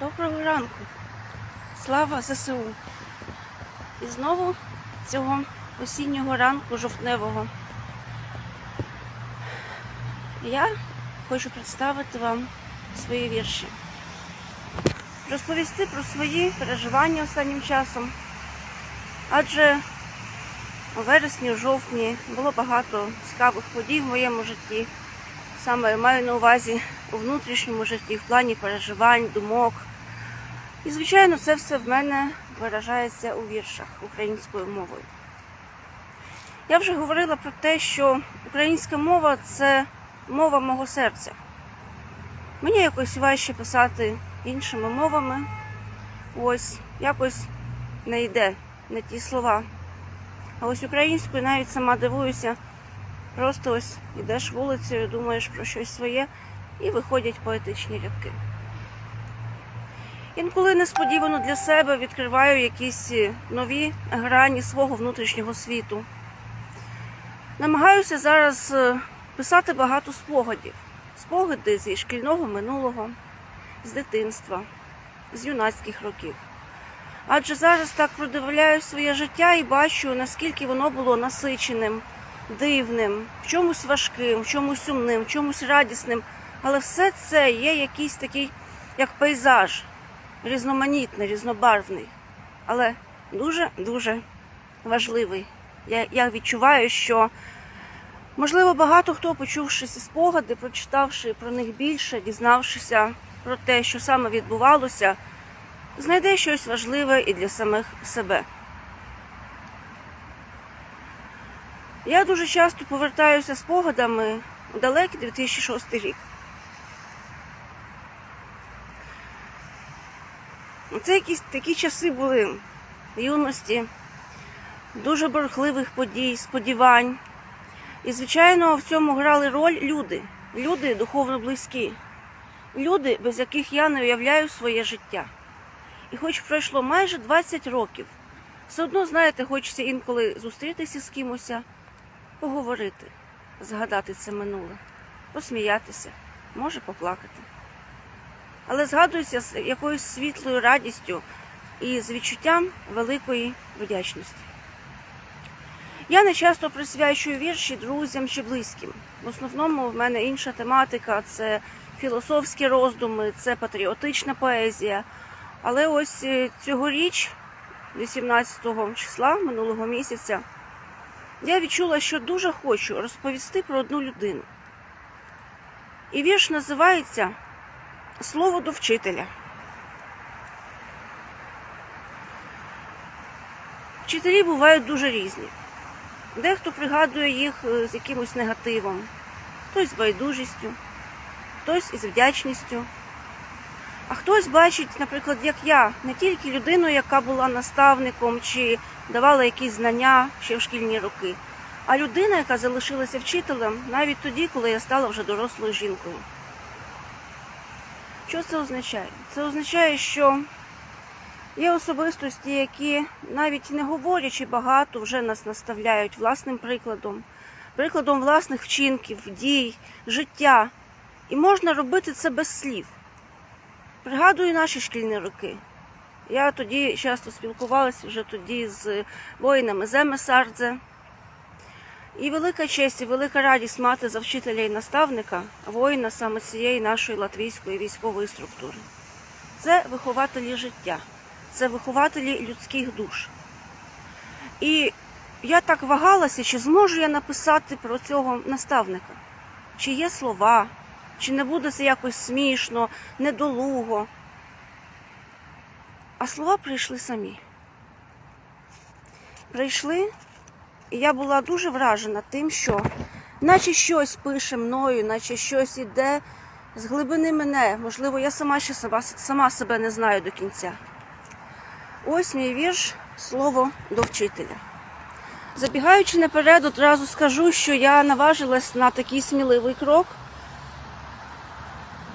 Доброго ранку. Слава ЗСУ. І знову цього осіннього ранку жовтневого. Я хочу представити вам свої вірші. Розповісти про свої переживання останнім часом. Адже у вересні, у жовтні було багато цікавих подій в моєму житті. Саме маю на увазі у внутрішньому житті, в плані переживань, думок. І, звичайно, це все в мене виражається у віршах українською мовою. Я вже говорила про те, що українська мова це мова мого серця. Мені якось важче писати іншими мовами. Ось якось не йде не ті слова. А ось українською навіть сама дивуюся. Просто ось ідеш вулицею, думаєш про щось своє і виходять поетичні рядки. Інколи несподівано для себе відкриваю якісь нові грані свого внутрішнього світу. Намагаюся зараз е, писати багато спогадів. Спогади зі шкільного минулого, з дитинства, з юнацьких років. Адже зараз так продивляю своє життя і бачу, наскільки воно було насиченим, дивним, в чомусь важким, в чомусь сумним, в чомусь радісним. Але все це є якийсь такий, як пейзаж, різноманітний, різнобарвний, але дуже-дуже важливий. Я, я відчуваю, що можливо багато хто, почувши ці спогади, прочитавши про них більше, дізнавшися про те, що саме відбувалося, знайде щось важливе і для самих себе. Я дуже часто повертаюся спогадами у далекий 2006 рік. Це якісь такі часи були юності, дуже бурхливих подій, сподівань. І, звичайно, в цьому грали роль люди, люди духовно близькі, люди, без яких я не уявляю своє життя. І хоч пройшло майже 20 років, все одно, знаєте, хочеться інколи зустрітися з кимось, поговорити, згадати це минуле, посміятися, може поплакати. Але згадується з якоюсь світлою радістю і з відчуттям великої вдячності. Я не часто присвячую вірші друзям чи близьким. В основному в мене інша тематика це філософські роздуми, це патріотична поезія. Але ось е, цьогоріч, 18 числа минулого місяця, я відчула, що дуже хочу розповісти про одну людину. І вірш називається Слово до вчителя. Вчителі бувають дуже різні. Дехто пригадує їх е, з якимось негативом, хтось з байдужістю, хтось із вдячністю. А хтось бачить, наприклад, як я, не тільки людину, яка була наставником чи давала якісь знання ще в шкільні роки, а людина, яка залишилася вчителем навіть тоді, коли я стала вже дорослою жінкою. Що це означає? Це означає, що є особистості, які навіть не говорячи багато, вже нас наставляють власним прикладом, прикладом власних вчинків, дій, життя. І можна робити це без слів. Пригадую наші шкільні роки. Я тоді часто спілкувалася вже тоді з воїнами Земи Сардзе. І велика честь і велика радість мати за вчителя і наставника воїна саме цієї нашої латвійської військової структури. Це вихователі життя, це вихователі людських душ. І я так вагалася, чи зможу я написати про цього наставника, чи є слова, чи не буде це якось смішно, недолуго. А слова прийшли самі. Прийшли, і я була дуже вражена тим, що наче щось пише мною, наче щось іде з глибини мене. Можливо, я сама ще сама, сама себе не знаю до кінця. Ось мій вірш слово до вчителя. Забігаючи наперед, одразу скажу, що я наважилась на такий сміливий крок.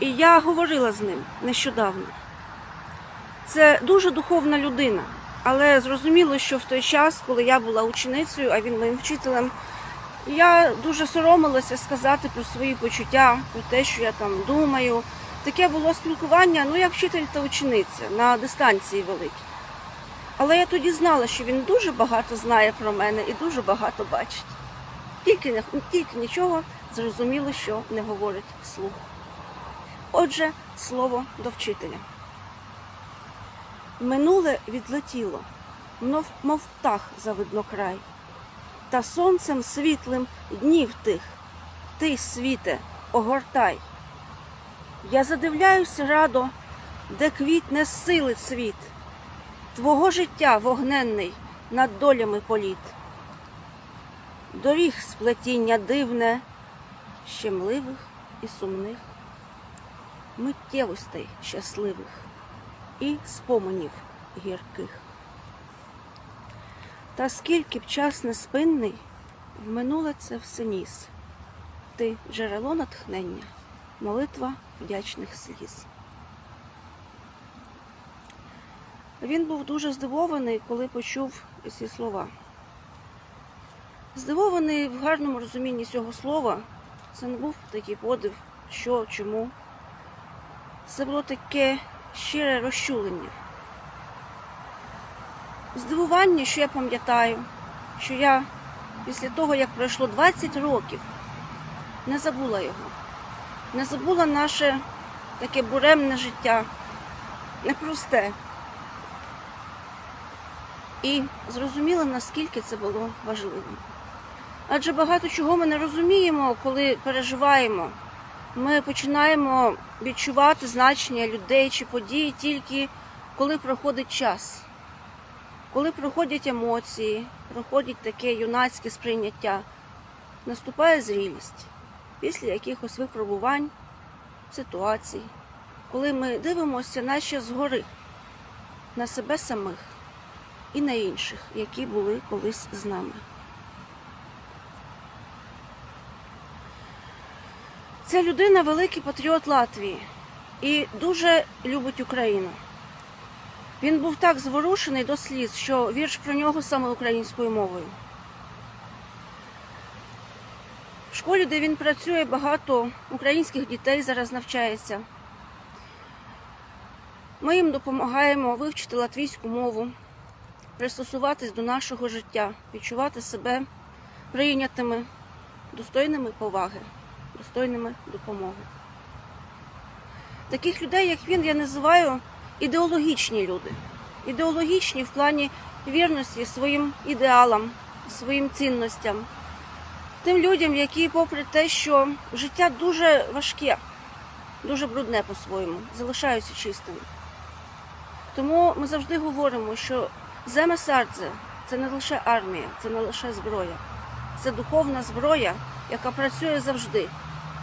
І я говорила з ним нещодавно. Це дуже духовна людина, але зрозуміло, що в той час, коли я була ученицею, а він моїм вчителем, я дуже соромилася сказати про свої почуття, про те, що я там думаю, таке було спілкування, ну як вчитель та учениця на дистанції великій. Але я тоді знала, що він дуже багато знає про мене і дуже багато бачить. Тільки, тільки нічого зрозуміло, що не говорить вслух. Отже, слово до вчителя. Минуле відлетіло, мов, мов птах за виднокрай, та сонцем світлим днів тих, ти, світе, огортай. Я задивляюся радо, де квітне сили цвіт, твого життя вогненний над долями політ. Доріг сплетіння дивне, щемливих і сумних, миттєвостей щасливих і споменів гірких. Та скільки б час неспинний в минуле це все ніс. Ти джерело натхнення, молитва вдячних сліз. Він був дуже здивований, коли почув ці слова. Здивований в гарному розумінні цього слова. Це не був такий подив, що, чому. Це було таке щире розчулення. Здивування, що я пам'ятаю, що я після того, як пройшло 20 років, не забула його, не забула наше таке буремне життя, непросте. І зрозуміла, наскільки це було важливим. Адже багато чого ми не розуміємо, коли переживаємо. Ми починаємо відчувати значення людей чи подій тільки коли проходить час, коли проходять емоції, проходить таке юнацьке сприйняття, наступає зрілість після якихось випробувань, ситуацій, коли ми дивимося наче згори на себе самих і на інших, які були колись з нами. Ця людина великий патріот Латвії і дуже любить Україну. Він був так зворушений до сліз, що вірш про нього саме українською мовою. В школі, де він працює, багато українських дітей зараз навчається. Ми їм допомагаємо вивчити латвійську мову, пристосуватись до нашого життя, відчувати себе прийнятими, достойними поваги, достойними допомоги. Таких людей, як він, я називаю ідеологічні люди. Ідеологічні в плані вірності своїм ідеалам, своїм цінностям. Тим людям, які, попри те, що життя дуже важке, дуже брудне по-своєму, залишаються чистими. Тому ми завжди говоримо, що земе серце це не лише армія, це не лише зброя, це духовна зброя, яка працює завжди.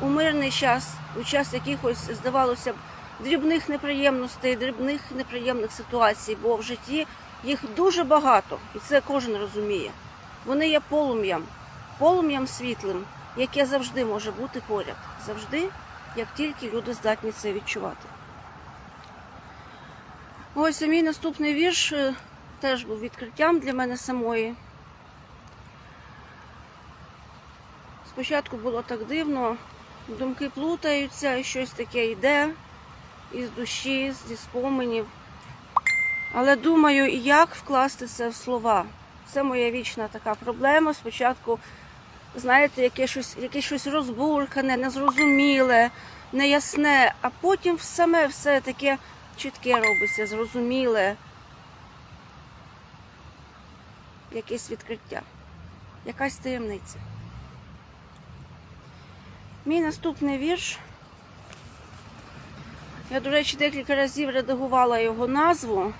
У мирний час, у час якихось, здавалося б, дрібних неприємностей, дрібних неприємних ситуацій, бо в житті їх дуже багато, і це кожен розуміє. Вони є полум'ям, полум'ям світлим, яке завжди може бути поряд. Завжди, як тільки люди здатні це відчувати. Ось мій наступний вірш е, теж був відкриттям для мене самої. Спочатку було так дивно, думки плутаються, щось таке йде із душі, зі споменів. Але думаю, як вкласти це в слова. Це моя вічна така проблема. Спочатку, знаєте, яке щось, яке щось розбуркане, незрозуміле, неясне, а потім саме все таке чітке робиться, зрозуміле. Якесь відкриття, якась таємниця. Мій наступний вірш. Я, до речі, декілька разів редагувала його назву.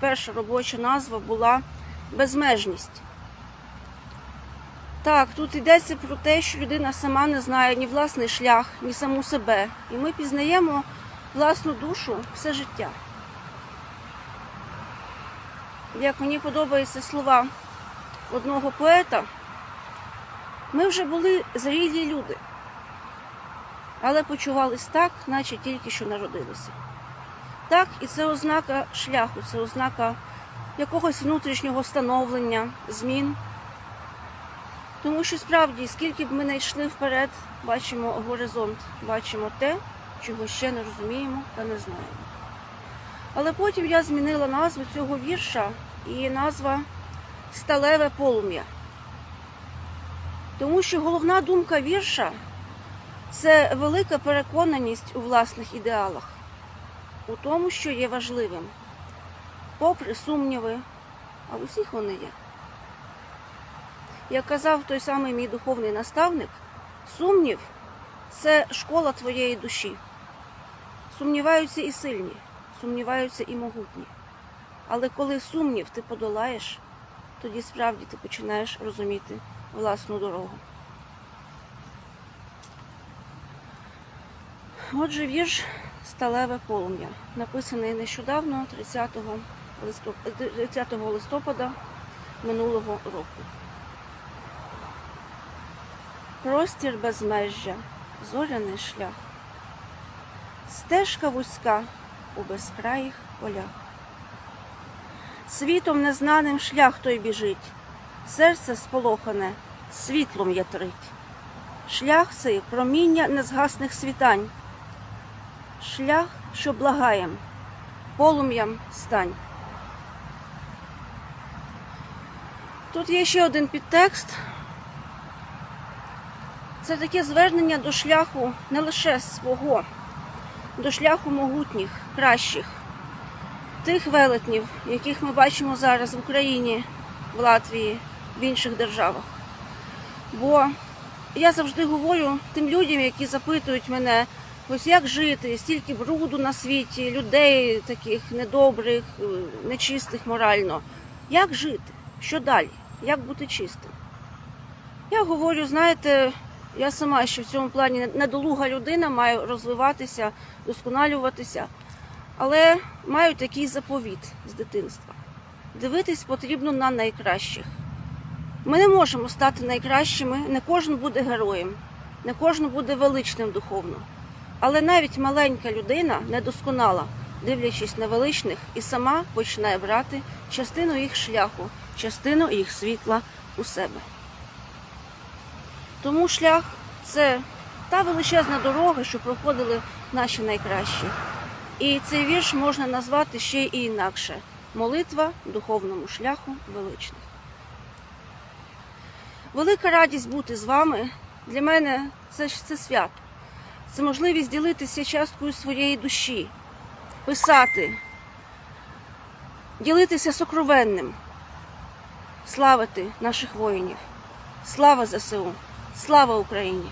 Перша робоча назва була безмежність. Так, тут йдеться про те, що людина сама не знає ні власний шлях, ні саму себе. І ми пізнаємо власну душу все життя. Як мені подобаються слова одного поета, ми вже були зрілі люди, але почувались так, наче тільки що народилися. Так, і це ознака шляху, це ознака якогось внутрішнього становлення, змін. Тому що справді, скільки б ми не йшли вперед, бачимо горизонт, бачимо те, чого ще не розуміємо та не знаємо. Але потім я змінила назву цього вірша, і назва Сталеве полум'я. Тому що головна думка вірша це велика переконаність у власних ідеалах, у тому, що є важливим, попри сумніви, а усіх вони є. Як казав той самий мій духовний наставник, сумнів це школа твоєї душі. Сумніваються і сильні, сумніваються і могутні. Але коли сумнів ти подолаєш, тоді справді ти починаєш розуміти власну дорогу. Отже, вірш Сталеве полум'я, написаний нещодавно, 30 листопада, 30 листопада минулого року. Простір безмежжя, зоряний шлях, стежка вузька у безкраїх полях. Світом незнаним шлях той біжить, серце сполохане, світлом ятрить. Шлях цей проміння незгасних світань. Шлях, що благаєм, полум'ям стань. Тут є ще один підтекст. Це таке звернення до шляху не лише свого, до шляху могутніх, кращих, тих велетнів, яких ми бачимо зараз в Україні, в Латвії, в інших державах. Бо я завжди говорю тим людям, які запитують мене, ось як жити, стільки бруду на світі, людей таких недобрих, е, нечистих морально. Як жити? Що далі? Як бути чистим? Я говорю, знаєте, я сама ще в цьому плані недолуга людина, маю розвиватися, досконалюватися, але маю такий заповіт з дитинства. Дивитись потрібно на найкращих. Ми не можемо стати найкращими, не кожен буде героєм, не кожен буде величним духовно. Але навіть маленька людина недосконала, дивлячись на величних, і сама починає брати частину їх шляху, частину їх світла у себе. Тому шлях це та величезна дорога, що проходили наші найкращі. І цей вірш можна назвати ще і інакше молитва духовному шляху величних. Велика радість бути з вами. Для мене це ж це свято. Це можливість ділитися часткою своєї душі, писати, ділитися сокровенним, славити наших воїнів. Слава ЗСУ! Слава Україні!